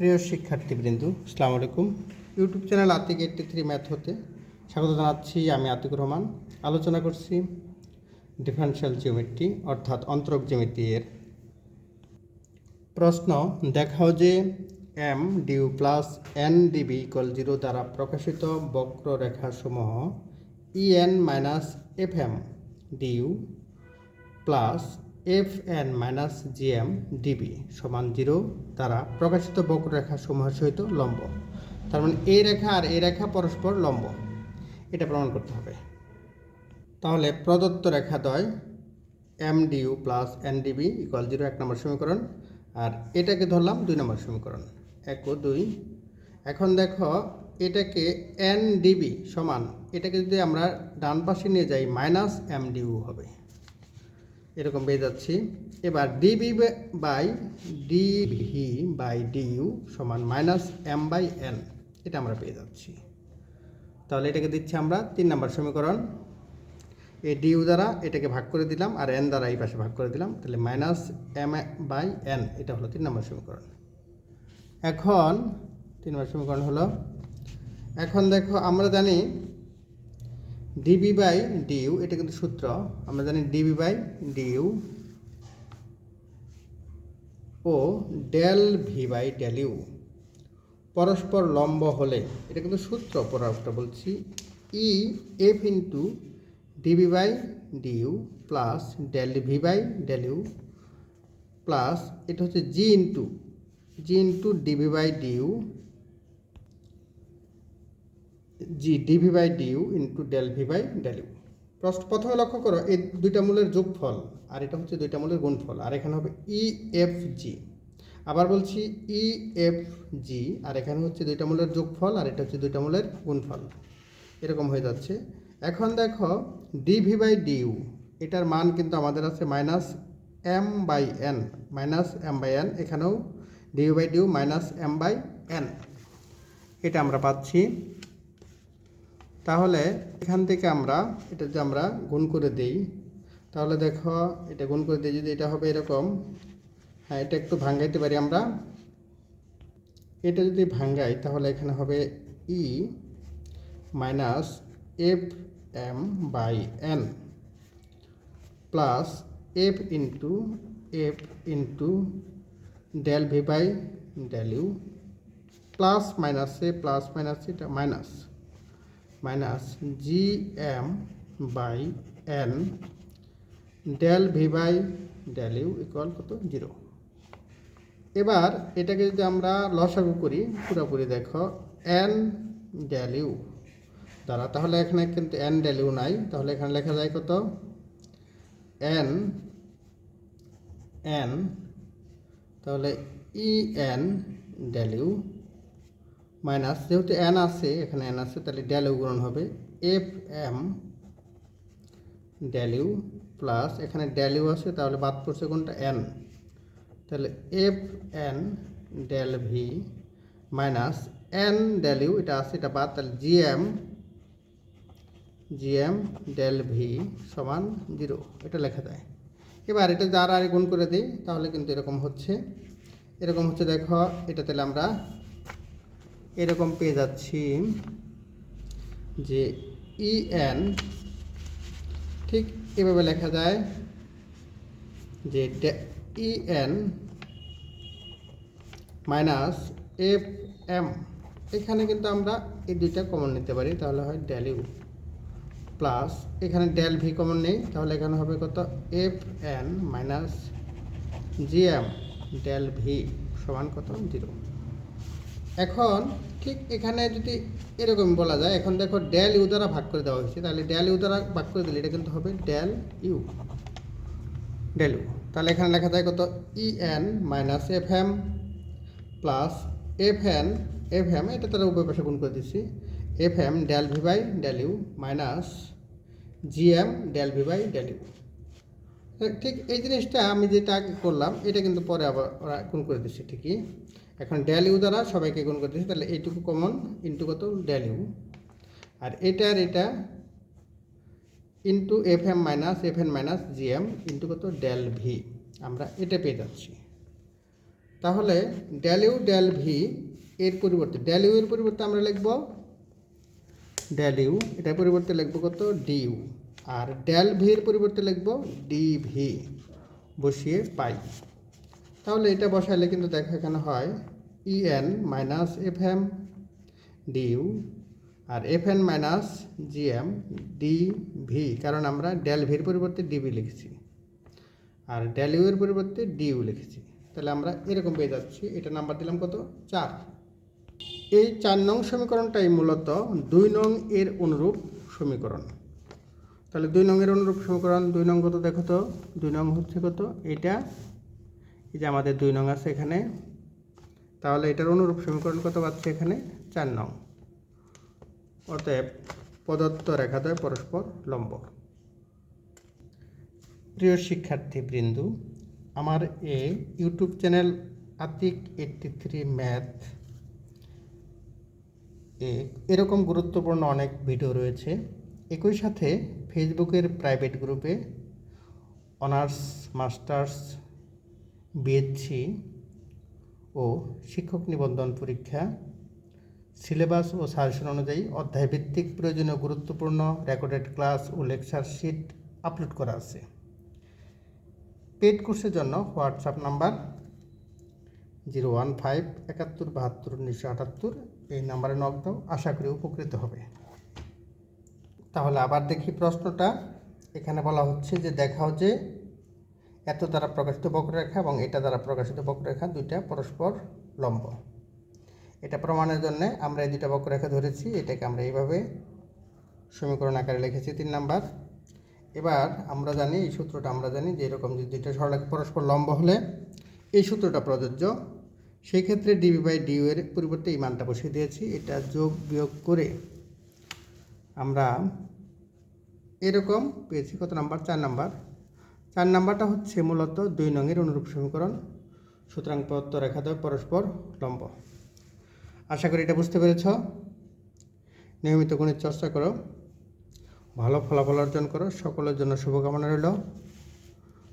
প্রিয় শিক্ষার্থীবৃন্দ, আসসালামু আলাইকুম। YouTube channel Atik eighty three math হতে স্বাগত জানাচ্ছি আমি আতিকুর রহমান। আলোচনা করছি ডিফারেন্সিয়াল জিওমেট্রি অর্থাৎ অন্তরক জ্যামিতি এর। প্রশ্ন, দেখাও যে M du plus N dv equal zero দ্বারা প্রকাশিত বক্ররেখাসমূহ E N minus F M du plus F N minus GM dv সমান জিরো দ্বারা প্রকাশিত বক্ররেখা সমূহের সহিত লম্ব। তার মানে এই রেখা আর এই রেখা পরস্পর লম্ব। এটা প্রমাণ করতে হবে। তাহলে প্রদত্ত রেখা দ্বয় M du plus N dv equal zero এক নম্বর সমীকরণ। আর এটাকে ধরলাম দুই নম্বর সমীকরণ। এক ও দুই। এখন দেখো এটাকে এন ডিবি সমান, এটাকে যদি আমরা ডান পাশে নিয়ে যাই, মাইনাস এম ডিউ হবে। এরকম পেয়ে যাচ্ছি। এবার d b by d v by d u সমান মাইনাস এম বাই এন এটা আমরা পেয়ে যাচ্ছি। তাহলে এটাকে দিচ্ছি আমরা তিন নম্বর সমীকরণ। এই ডিউ দ্বারা এটাকে ভাগ করে দিলাম আর এন দ্বারা এই পাশে ভাগ করে দিলাম, তাহলে মাইনাস এম বাই এন এটা হলো তিন নম্বর সমীকরণ। এখন, তিন নম্বর সমীকরণ হলো, এখন দেখো আমরা জানি ডিবি বাই ডিউ এটা কিন্তু সূত্র। আমরা জানি DB by due O del v by del u পরস্পর লম্ব হলে, এটা কিন্তু সূত্র পরাটা বলছি E F into dv by du plus del v by del u plus এটা হচ্ছে G into G into dv by du G dv by du into del v by del u প্রথমে লক্ষ্য করো, এই দুইটা মূলের যোগফল, আর এটা হচ্ছে দুইটা মূলের গুণফল, আর এখানে হবে ই এফ জি আবার বলছি ই এফ জি আর এখানে হচ্ছে দুইটা মূলের যোগফল, আর এটা হচ্ছে দুইটা মূলের গুণফল। এরকম হয়ে যাচ্ছে। এখন দেখো ডিভি বাই ডিউ এটার মান কিন্তু আমাদের আছে minus M by N minus M by N এখানেও du by du minus M by N এটা আমরা পাচ্ছি। তাহলে এখান থেকে আমরা এটা যদি আমরা গুণ করে দিই। তাহলে দেখো, এটা গুণ করে দিই যদি এটা হবে এরকম হ্যাঁ এটা একটু ভাঙ্গাইতে পারি আমরা। এটা যদি ভাঙ্গাই, তাহলে এখানে হবে E minus F M by N plus F into F into del v by del u plus মাইনাসে প্লাস মাইনাস এটা minus. Minus G M by N del v by del u equal কত? Zero এবার এটাকে যদি আমরা লসাগু করি, পুরোপুরি দেখো এন ডেল ইউ দ্বারা, তাহলে এখানে কিন্তু এন ডেল ইউ নাই। তাহলে এখানে লেখা যায় কত? এন এন তাহলে E N del u minus, যেহেতু এন আছে, এখানে এন আছে, তাহলে ডেল ইউ গুণন হবে এফ এম ডেল প্লাস এখানে ডেল আছে, তাহলে বাদ পড়ছে কোনটা? এন তাহলে F N del v minus N del এটা আছে, এটা বাদ, তাহলে G M G M del v সমান জিরো এটা লেখা যায়। এবার এটা যার আর গুণ করে দিই, তাহলে কিন্তু এরকম হচ্ছে। এরকম হচ্ছে, দেখো, এটা তাহলে আমরা এরকম পেয়ে যাচ্ছি যে ই এন ঠিক এভাবে লেখা যায় যে E N minus F M এখানে কিন্তু আমরা এই দুইটা কমন নিতে পারি, তাহলে হয় ডেল ইউ প্লাস এখানে ডেল ভি কমন নেই, তাহলে এখানে হবে কত? F N minus G M del v সমান কত? জিরো এখন ঠিক এখানে যদি এরকম বলা যায়, এখন দেখো ডেল ইউ দ্বারা ভাগ করে দেওয়া হয়েছে, তাহলে ডেল ইউ দ্বারা ভাগ করে দিলে এটা কিন্তু হবে ডেল ইউ ডেল ইউ তাহলে এখানে লেখা যায় কত? E N minus F M plus F N F M এটা তারা উভয় পাশে গুণ করে দিচ্ছি। F M del v by del u minus G M del v by del u ঠিক এই জিনিসটা আমি যেটা আগে করলাম, এটা কিন্তু পরে আবার ওরা গুণ করে দিচ্ছে ঠিকই। এখন ডেল ইউ দ্বারা সবাইকে গুণ করে দিচ্ছে তাহলে এইটুকু কমন ইন্টু কত? ডেল ইউ আর এটা আর এটা into F M minus F N minus G M into কত? ডেল ভি আমরা এটা পেয়ে যাচ্ছি। তাহলে ডেল ইউ ডেল ভি এর পরিবর্তে ডেল ইউ এর পরিবর্তে আমরা লিখব ডেল ইউ এটার পরিবর্তে লিখব কত? ডি ইউ আর ডেল ভি এর পরিবর্তে লিখব ডি ভি বসিয়ে পাই। তাহলে এটা বসাইলে কিন্তু দেখা এখানে হয় E N minus F M d u আর F N minus G M d v কারণ আমরা ডেল ভির পরিবর্তে ডিভি লিখেছি। আর ডেল ইউ এর পরিবর্তে ডি ইউ লিখেছি। তাহলে আমরা এরকম পেয়ে যাচ্ছি। এটা নাম্বার দিলাম কত? চার। এই চার নং সমীকরণটাই মূলত দুই নং এর অনুরূপ সমীকরণ। তাহলে দুই নং এর অনুরূপ সমীকরণ, দুই নং কত দেখো তো? দুই নং হচ্ছে কত? এটা। এই যে আমাদের দুই নং আছে এখানে। তাহলে এটার অনুরূপ সমীকরণ কত পাচ্ছে এখানে? চার নং। অতএব প্রদত্ত রেখাদ্বয় পরস্পর লম্ব। প্রিয় শিক্ষার্থী বৃন্দু আমার এ YouTube channel Atik eighty three math এ এরকম গুরুত্বপূর্ণ অনেক ভিডিও রয়েছে। একই সাথে ফেসবুকের প্রাইভেট গ্রুপে অনার্স, মাস্টার্স, বিএসসি ও শিক্ষক নিবন্ধন পরীক্ষা, সিলেবাস ও সাজেশন অনুযায়ী অধ্যায়ভিত্তিক প্রয়োজনীয় গুরুত্বপূর্ণ রেকর্ডেড ক্লাস ও লেকচার শিট আপলোড করা আছে। পেড কোর্সের জন্য WhatsApp number zero one five একাত্তর বাহাত্তর উনিশশো আটাত্তর, এই নাম্বারে নক দাও, আশা করি উপকৃত হবে। তাহলে আবার দেখি প্রশ্নটা। এখানে বলা হচ্ছে যে দেখাও যে এত দ্বারা প্রকাশিত বক্ররেখা এবং এটা দ্বারা প্রকাশিত বক্ররেখা দুইটা পরস্পর লম্ব। এটা প্রমাণের জন্য আমরা এই দুইটা বক্ররেখা ধরেছি, এটাকে আমরা এইভাবে সমীকরণ আকারে লিখেছি তিন নাম্বার। এবার আমরা জানি, এই সূত্রটা আমরা জানি যে এরকম যে দুইটা সরলরেখা পরস্পর লম্ব হলে এই সূত্রটা প্রযোজ্য। সেই ক্ষেত্রে ডিবি বাই ডিউ এর পরিবর্তে এই মানটা বসিয়ে দিয়েছি, এটা যোগ বিয়োগ করে আমরা এরকম পেয়েছি কত নাম্বার? চার নাম্বার। চার নাম্বারটা হচ্ছে মূলত দুই নঙের অনুরূপ সমীকরণ। সুতরাং প্রদত্ত রেখাদ্বয় পরস্পর লম্ব। আশা করি এটা বুঝতে পেরেছ। নিয়মিত গণিত চর্চা করো। ভালো ফলাফল অর্জন করো। সকলের জন্য শুভকামনা রইল।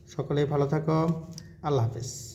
সকলেই ভালো থাকো। আল্লাহ হাফেজ।